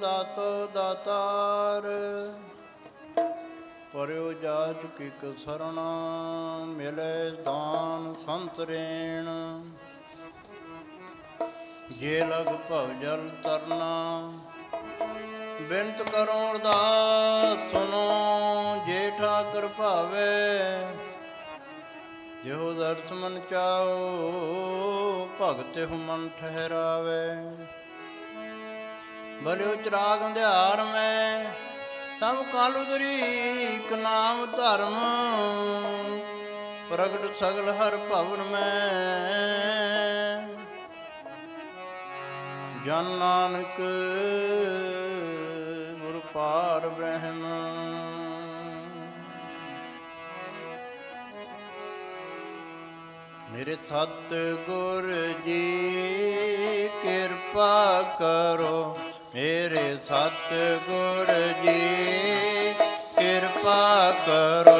ਦਾਤੋ ਦਾਤਾਰ ਪਰਿਓ ਜਾਜ ਕੀ ਕਸਰਣਾ ਮਿਲੇ ਦਾਨ ਸੰਤਰੇਣ ਜੇ ਲਗ ਭਵ ਜਲ ਤਰਨਾ ਬਿਨਤ ਕਰੋ ਅਰਦਾਸ ਸੁਨੋ ਜੇ ਠਾਕਰ ਭਾਵੇ, ਜਿਹੋ ਦਰਸ ਮਨ ਚਾਓ, ਭਗਤ ਹੂ ਮਨ ਠਹਿਰਾਵੇ। ਬਲਿਓ ਚਰਾਗ ਅੰਧਿਆਰ ਮੈਂ, ਸਭ ਕਾਲ ਉਦਰੀ ਇਕ ਨਾਮ ਧਰਮ। ਪ੍ਰਗਟ ਸਗਲ ਹਰ ਭਵਨ ਮੈਂ। ਜਨ ਨਾਨਕ ਗੁਰ ਪਾਰ ਬ੍ਰਹਮ। ਮੇਰੇ ਸਤ ਗੁਰ ਜੀ, ਕਿਰਪਾ ਕਰੋ। ਮੇਰੇ ਸਤ ਜੀ ਕਿਰਪਾ ਕਰੋ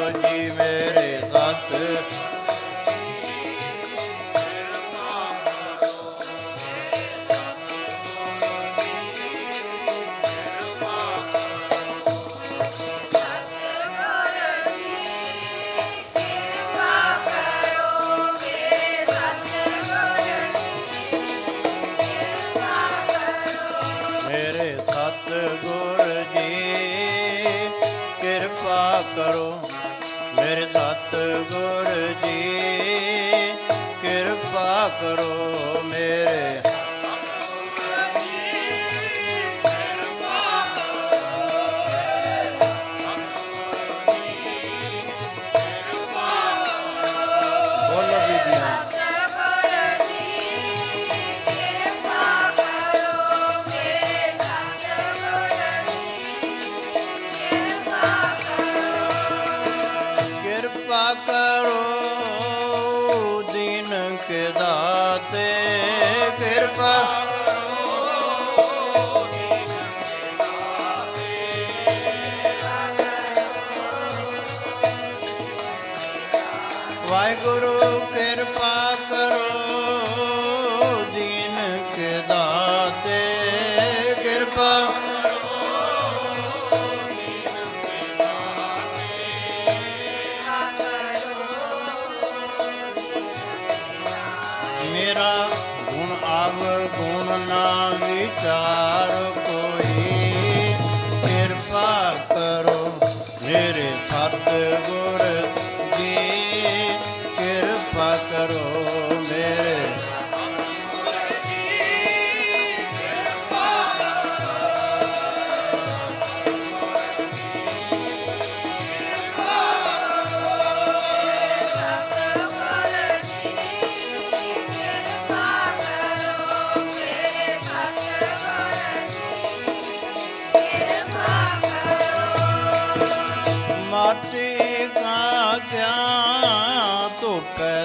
ਦਾਤੇ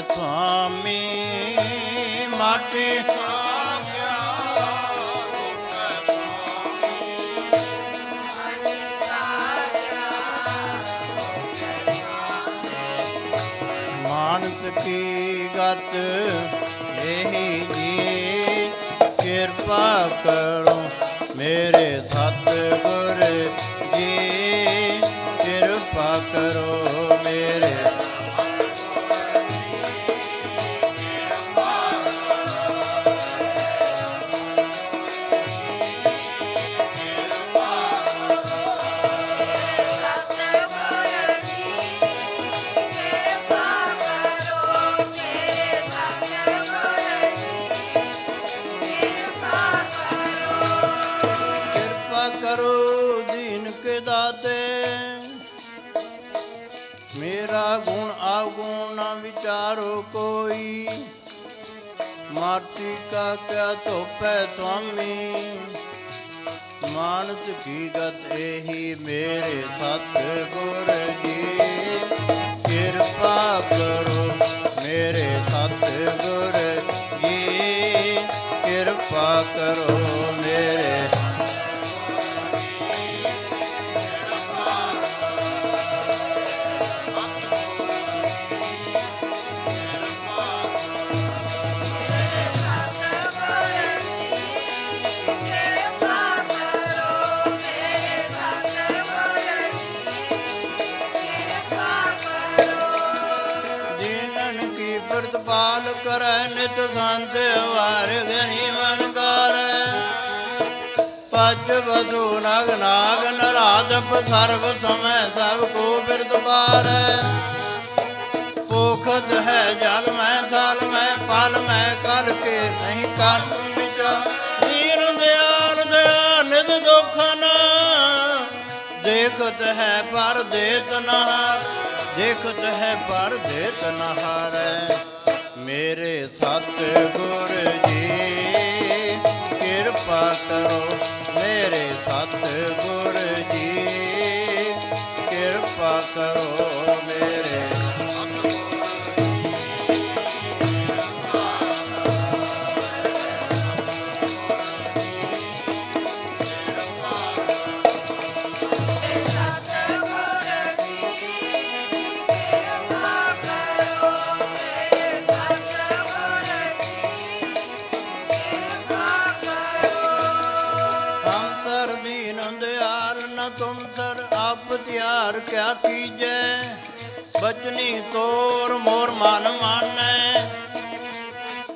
ਸੁਆਮੀ ਮਾਟੀ ਮਾਨਸ ਕੀ ਗਤ ਇਹੀ ਜੀ ਕਿਰਪਾ ਕਰੋ ਮੇਰੇ ਸਤਿਗੁਰ ਜੀ। ਮਾਟੀ ਕਾ ਕਿਆ ਧੋਪੈ ਸੁਆਮੀ। ਮਾਨਸ ਕੀ ਗਤ ਇਹੀ ਮੇਰੇ ਸਤ ਗੁਰ ਜੀ। ਕਿਰਪਾ ਕਰੋ ਮੇਰੇ ਕਰੈ, ਨਿਤ ਸੰਤ ਵਾਰ ਗਣੀ ਮਨ ਕਰੈ ਪਜ ਵਸੂ ਨਗ ਨਾਗ ਨਰਾਦਪ ਸਰਬ ਸਮੈ ਸਭ ਕੋ ਬਿਰਦ ਪਾਰੈ। ਪੋਖਤ ਹੈ ਜਲ ਮੈਂ, ਥਲ ਮੈਂ ਪਲ ਮੈਂ ਕਲ ਕੇ ਨਹੀਂ ਕਰ ਵਿਚਾਰ ਨੀਰ ਦਿਆਲ ਦਇਆ ਨਿਧ ਦੁਖਨ ਦੇਖਤ ਹੈ ਪਰ ਦੇਤ ਨਹਾਰ ਦੇਖਤ ਹੈ ਪਰ ਦੇਤ ਨਹਾਰੈ ਮੇਰੇ ਸਤ ਗੁਰ ਜੀ। ਕਿਰਪਾ ਕਰੋ ਮੇਰੇ ਸਤ ਗੁਰ ਜੀ। ਕਿਰਪਾ ਕਰੋ ਮੇਰੇ ਤਿਆਰ ਕਿਆ ਕੀਜੈ? ਬਚਨੀ ਤੋਰ ਮੋਰ ਮਨ ਮਾਨੈ।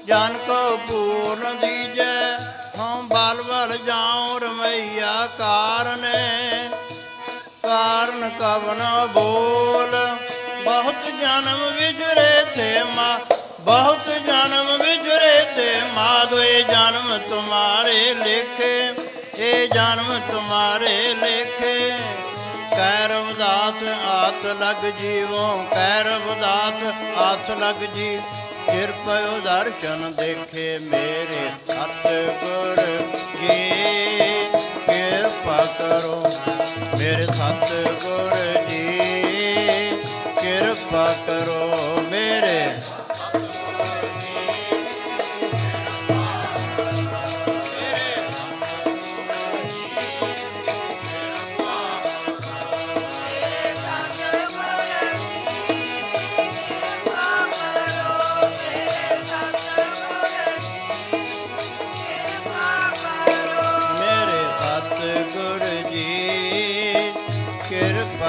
ਜਾਨ ਕੋ ਪੂਰਨ ਦੀਜੈ, ਹਉ ਬਲ ਬਲ ਜਾਉ ਰਮਈਆ ਕਾਰਨੇ। ਕਾਰਨ ਕਵਨ ਬੋਲ, ਬਹੁਤ ਜਨਮ ਵਿਚਰੇ ਤੇ ਮਾ, ਬਹੁਤ ਜਨਮ ਵਿਚਰੇ ਤੇ ਮਾਦੋਏ ਜਨਮ ਤੁਮਾਰੇ ਲੇਖੇ ਇਹ ਜਨਮ ਤੁਮਾਰੇ ਲੇਖੇ। ਕੈਰਵ ਦਾਸ ਆਤ ਲਗ ਜੀਵੋ ਕੈਰ ਦਾਸ ਆਤ ਲਗ ਜੀ। ਕਿਰਪਾ ਦਰਸ਼ਨ ਦੇਖੇ ਮੇਰੇ ਸਤ ਗੁਰ ਜੀ। ਕਿਰਪਾ ਕਰੋ ਮੇਰੇ ਸਤ ਗੁਰ ਜੀ। ਕਿਰਪਾ ਕਰੋ ਮੇਰੇ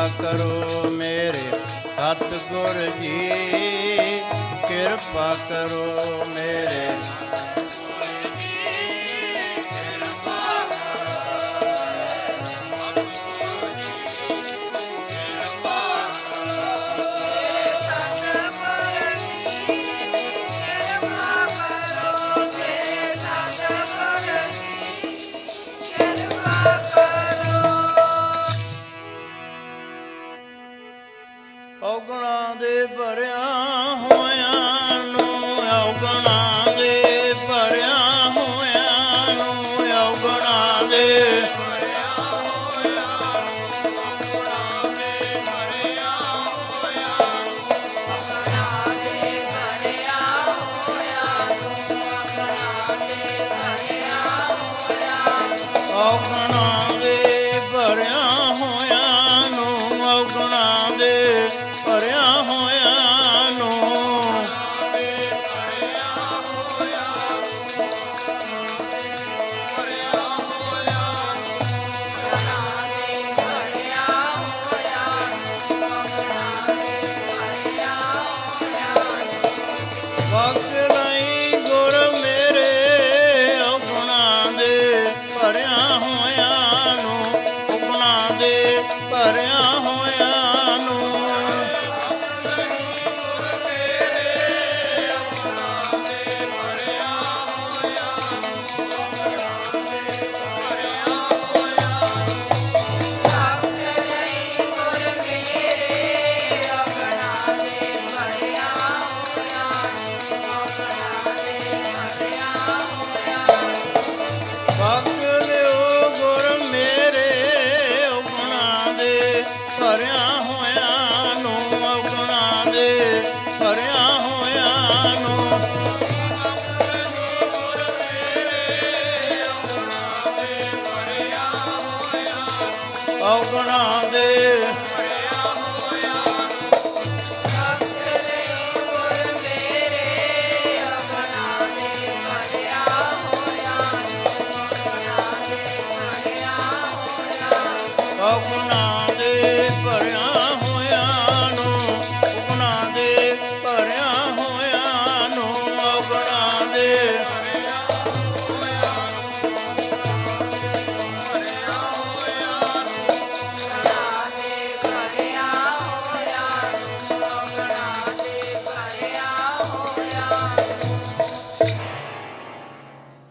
ਕਰੋ ਮੇਰੇ ਸਤਿਗੁਰ ਜੀ। ਕਿਰਪਾ ਕਰੋ ਮੇਰੇ Oh,